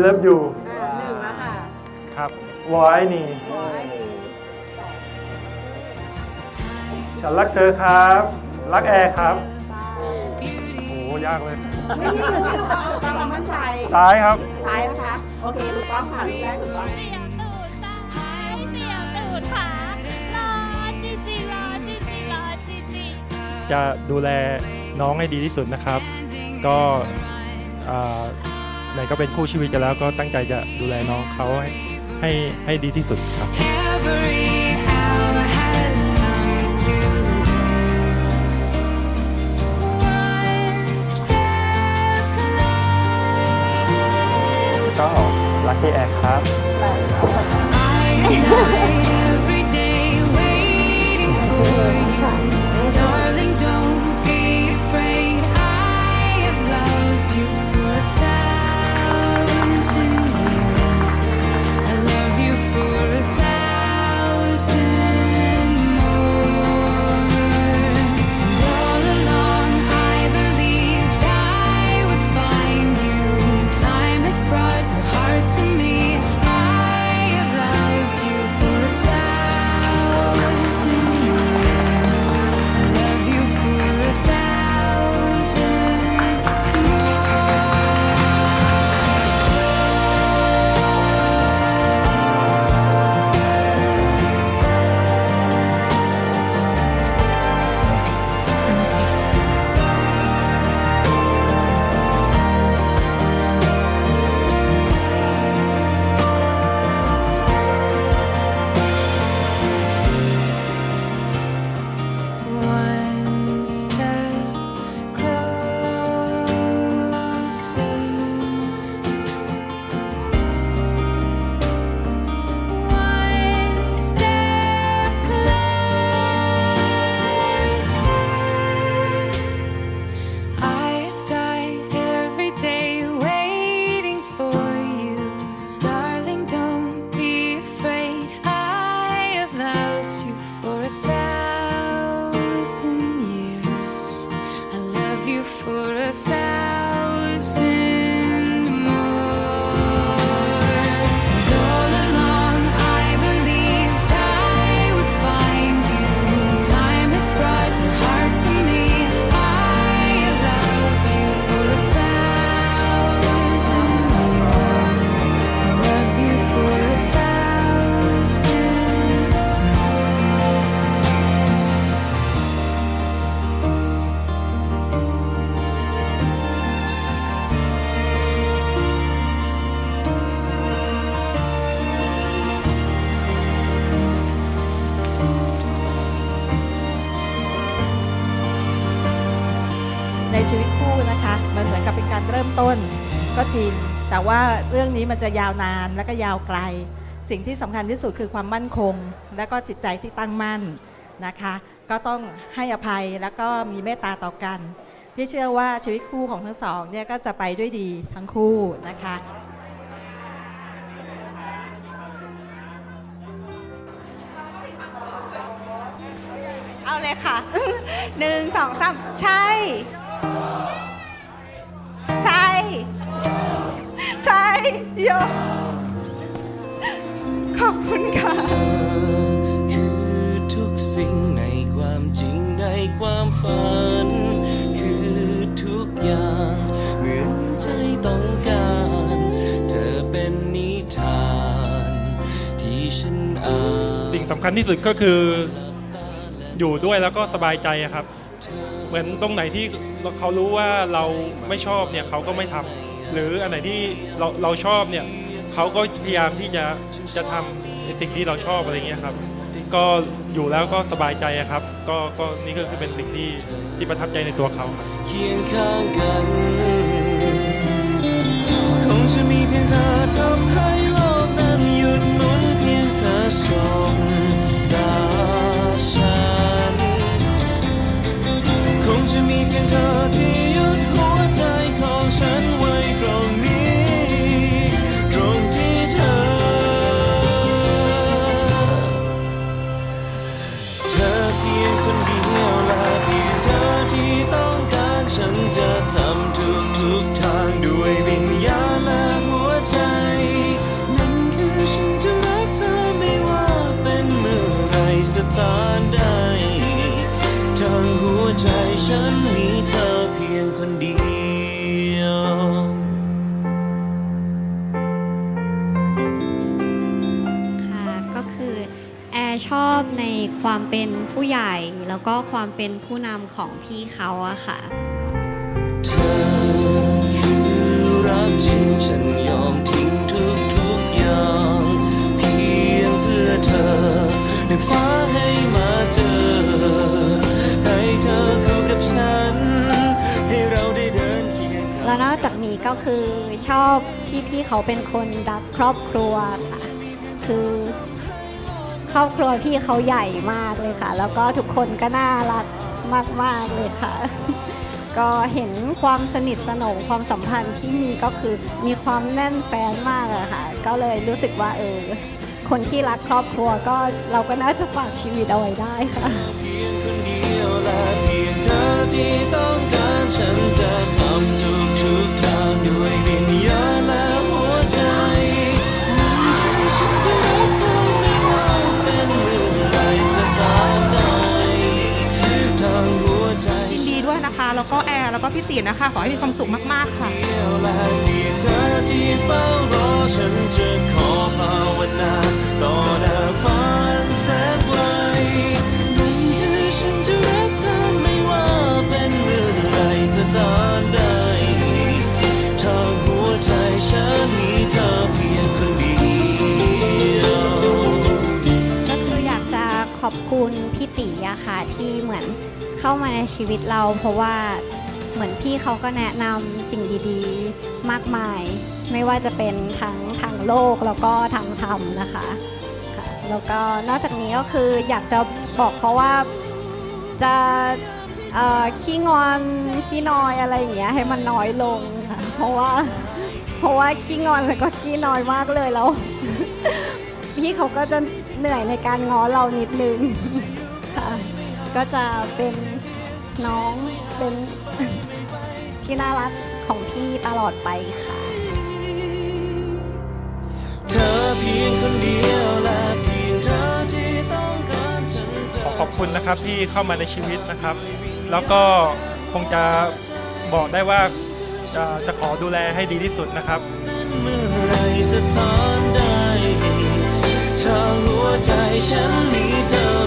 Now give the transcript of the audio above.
เลิฟยูอ่าหนึ่งแล้วค่ะครับวอยนี่ร้อยหนึ่งสองฉันรักเธอครับ รักแอร์ครับสามโอ้โหยากเลยไม่มีไม่มีถูกต้องตามความมั่นใจซ้ายครับ ซ้ายนะคะ โอเคถูกต้องค่ะลูกแรกถูกต้องเสียวตูดตายเสียวตูดขาร้อนจริงๆร้อนจริงๆร้อนจริงๆจะดูแลน้องให้ดีที่สุดนะครับ ก็อ่า ไหนก็เป็นคู่ชีวิตกันแล้วก็ตั้งใจจะดูแลน้องเขาให้ให้ให้ดีที่สุดครับ Every hour has come to this. One step ก็รักที่แอร์ครับ I die every day waiting for you. Darling, don't รเริ่มต้นก็จริง แต่ว่าเรื่องนี้มันจะยาวนานและก็ยาวไกล สิ่งที่สำคัญที่สุดคือความมั่นคง และก็จิตใจที่ตั้งมั่นนะคะ ก็ต้องให้อภัยแล้วก็มีเมตตาต่อกัน พี่เชื่อว่าชีวิตคู่ของทั้งสองเนี่ยก็จะไปด้วยดีทั้งคู่นะคะเอาเลยค่ะหนึ่งสองสามใช่ โยขอบคุณค่ะ คือทุกสิ่งในความจริงในความฝัน คือทุกอย่างเหมือนใจต้องการ เธอเป็นนิทาน ที่ฉันอ่านสิ่งสำคัญที่สุดก็คืออยู่ด้วยแล้วก็สบายใจอะครับ เหมือนตรงไหนที่เขารู้ว่าเราไม่ชอบเนี่ยเขาก็ไม่ทำ หรืออันไหนที่เราเราชอบเนี่ยเขาก็พยายามที่จะจะทำในสิ่งที่เราชอบอะไรเงี้ยครับ ก็อยู่แล้วก็สบายใจอะครับ ก็ก็นี่ก็คือเป็นสิ่งที่ที่ประทับใจในตัวเขาครับ เคียงข้างกัน ความเป็นผู้ใหญ่ แล้วก็ความเป็นผู้นำของพี่เขาอะค่ะ เธอคือรักจริงฉันยอมทิ้งทุกทุกๆอย่าง เพียงเพื่อเธอดึงฟ้าให้มาเจอ ให้เธอคู่กับฉัน ให้เราได้เดินเคียงข้าง แล้วนอกจากนี้ก็คือชอบที่พี่เขาเป็นคนรักครอบครัวค่ะ คือ ครอบครัวพี่เขาใหญ่มากเลยค่ะ แล้วก็ทุกคนก็น่ารักมาก ๆ เลยค่ะ ก็เห็นความสนิทสนมความสัมพันธ์ที่มีก็คือมีความแน่นแฟนมากอะค่ะ ก็เลยรู้สึกว่าเออคนที่รักครอบครัวก็เราก็น่าจะฝากชีวิตเอาไว้ได้ค่ะเธอที่ต้องการฉันจะทำทุกทุกทางด้วยวิ ตีนะคะ ขอให้มีความสุขมาก ๆ ค่ะเดียวและเพียงเธอที่เฝ้ารอฉันจะขอภาวนาต่อหน้าฟ้าแสนไกลนั่นคือฉันจะรักเธอไม่ว่าเป็นเมื่อไรสถานใดทางหัวใจฉันมีเธอเพียงคนเดียวก็คืออยากจะขอบคุณพี่ตีอะค่ะที่เหมือนเข้ามาในชีวิตเราเพราะว่า เหมือนพี่เขาก็แนะนำสิ่งดีๆ มากมาย ไม่ว่าจะเป็นทั้งทางโลกแล้วก็ทางธรรมนะคะค่ะแล้วก็นอกจากนี้ก็คืออยากจะบอกเขาว่าจะขี้งอนขี้นอยอะไรอย่างเงี้ยให้มันน้อยลงค่ะเพราะว่าเพราะว่าขี้งอนแล้วก็ขี้นอยมากเลยแล้ว พี่เขาก็จะเหนื่อยในการง้อเรานิดนึงค่ะก็จะเป็นน้องเป็น ที่น่ารักของพี่ตลอดไปค่ะ เธอเพียงคนเดียวและเพียงเธอที่ต้องการฉันจะขอขอบคุณนะครับที่เข้ามาในชีวิตนะครับ แล้วก็คงจะบอกได้ว่าจะจะขอดูแลให้ดีที่สุดนะครับ เมื่อไรสถานใดทางหัวใจฉันมีเธอ